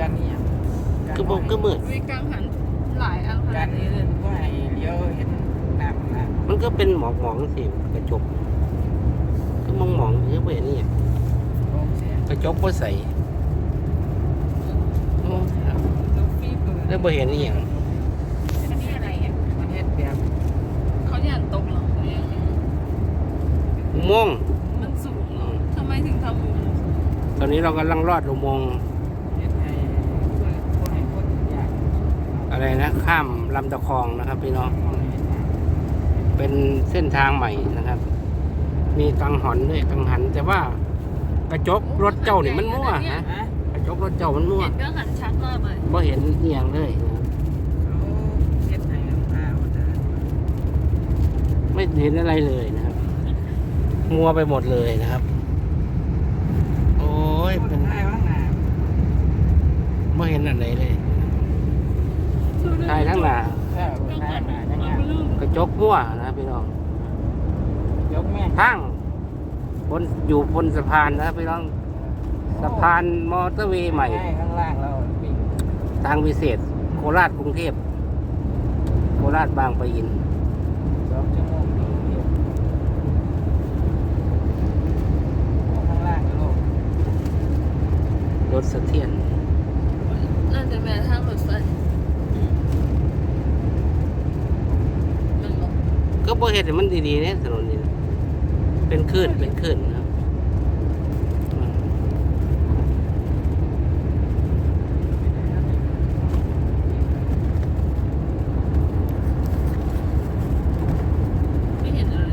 กันเนี่ยคือบ่คือมืดมีกังหันหลายอันขกันานดนี่นี้เรื่องว่าให้เลี้ยวเห็นน้ำนะมันก็เป็นหมอกหมองๆสิกระจกคือมองหมองๆคือบ่เห็นนี่โอ้เสียกระจกบ่ใสโอ้ครับลูกฟี่เปิดแล้วบ่เห็นอีหยังอันนี้อะไรอะมันเฮ็ดแบบเขาหย่านตกเหรอหรือยังไงอุโมงค์มันสูงเหรอทำไมถึงทำมุมตอนนี้เรากำลังลอดอุโมงค์ เฮ็ดให้เพื่อบ่ให้คนอยาก อะไรนะข้ามลำตะคองนะครับพี่น้องเป็นเส้นทางใหม่นะครับ มีกังหันด้วยกังหัน แต่ว่ากระจกรถเจ้านี่มันมั่วฮะฮะกระจกรถเจ้ามันมั่วเห็นกังหันชัดมากเลยบ่เห็นเอียงเลยนะครับเอาเฮ็ดให้น้ำตาเอาแต่ไม่เห็นอะไรเลยนะครับ มัวไปหมดเลยนะครับ โอ้ยพูเป็ดนได้ว่าหนาไม่เห็นอะไรเลย ทายทั้งหน้าแค่พูดได้หนาจังไงกระจกมั่วนะครับพี่น้องยกแม่ทั้งบนอยู่บนสะพานนะครับพี่น้องสะพานมอเตอร์เวย์ใหม่ให้ข้างล่างเราวิ่งทางพิเศษ โคราชกรุงเทพโคราชบางปะอินสองชั่วโมงถึงเที่ยวข้างล่างก็โลกรถสะเทียนาจะแม่ทางรถไฟมันบอก ก็บ่เห็นให้มันดีๆเนี่ยถนนนี้นะเป็นคลื่นเป็นคลื่นนะครับอืมไม่เห็นอะไร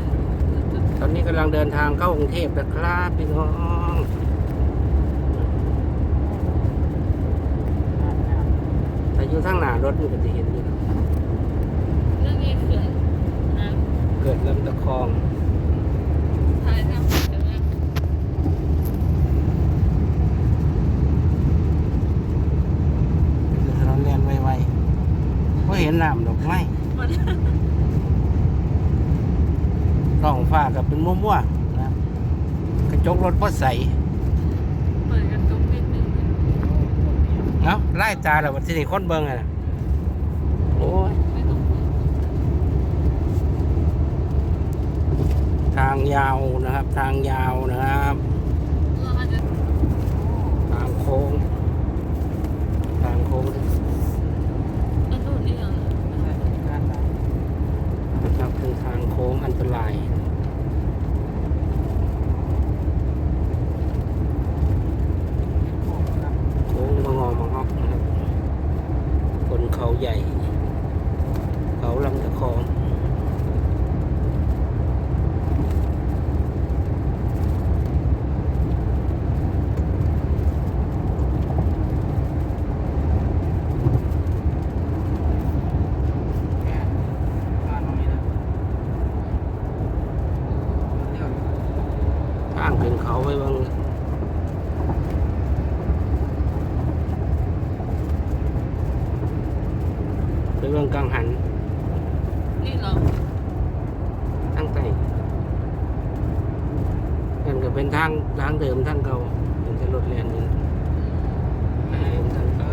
ตอนนี้กำลังเดินทางเข้ากรุงเทพนะครับพี่น้องแต่อยู่ทางหน้ารถมันก็จะเห็นอยู่นะ เรื่องนี้เขื่อนน้ เกิดลำตะค องำท้ายทางเขื่อนนะคือถนนแลนไวๆก็เห็นน้ำดอกไม้มันท้องฟ้ากับเป็นมั่วๆนะครับกระจกรถก็ใสเปิดกันตรงนิดนึงเนาะไล่ตาแล้ววันที่นี่คนเบิ่งอะนะโอ้ย ไม่ต้องเปิด ทางยาวนะครับ ทางยาวนะครับ ทางโค้ง ทางโค้งกระโดดนี่เหรอนะครับเป็นทางโค้งอันตรายโค้งมางอมางอกนะครับบนเขาใหญ่ เขาลำตะคอง ทางขึ้นเขาไปบางไปเบืองกังหัน นี่เหรอทางใต้นั่นก็เป็นทางทางเดิมทางเก่าเป็นแต่รถแล่นนี่ทางเดิมทางเก่า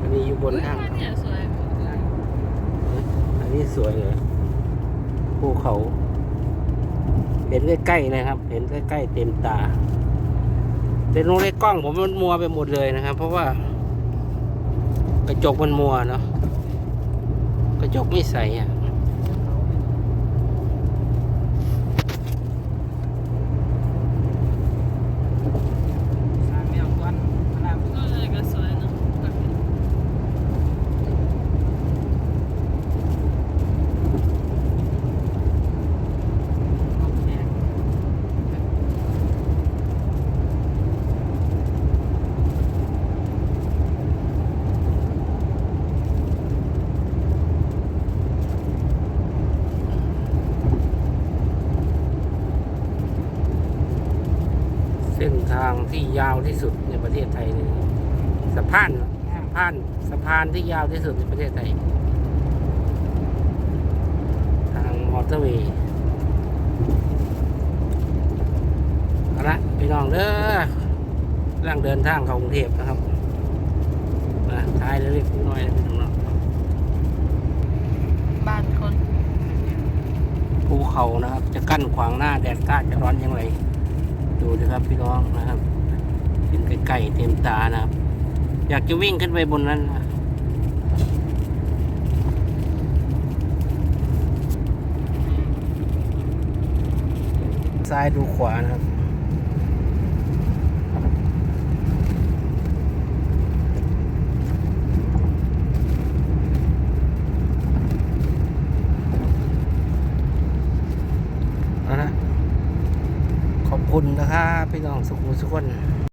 อันนี้อยู่บนอุ๊ยทางบ้านเนี่ยสวยอันนี้สวยเลยภูเขา เห็นใกล้ๆนะครับ เห็นใกล้ๆเต็มตา แต่ลงในกล้องผมมันมัวไปหมดเลยนะครับ เพราะว่ากระจกมันมัวเนาะกระจกไม่ใสอะ เออก็สวยเนอะแบบนี้ เส้น ทางที่ยาวที่สุดในประเทศไทยนี่สะพานสะพานสะพานที่ยาวที่สุดในประเทศไทย ทางมอเตอร์เวย์เอาละพี่น้องเด้อกำลังเดินทางเข้ากรุงเทพนะครับนะท้ายเล็กๆน้อยๆพี่น้องเนาะบ้านคนภูเขานะครับ จะกั้นขวางหน้าแดดกล้าจะร้อนยังไง ดูนะครับพี่น้องนะครับเห็นไกลๆเต็มตานะครับ อยากจะวิ่งขึ้นไปบนนั้นนะซ้ายดูขวานะครับ เอาละขอบคุณนะ ครับ พี่น้องสุขุมสุขคน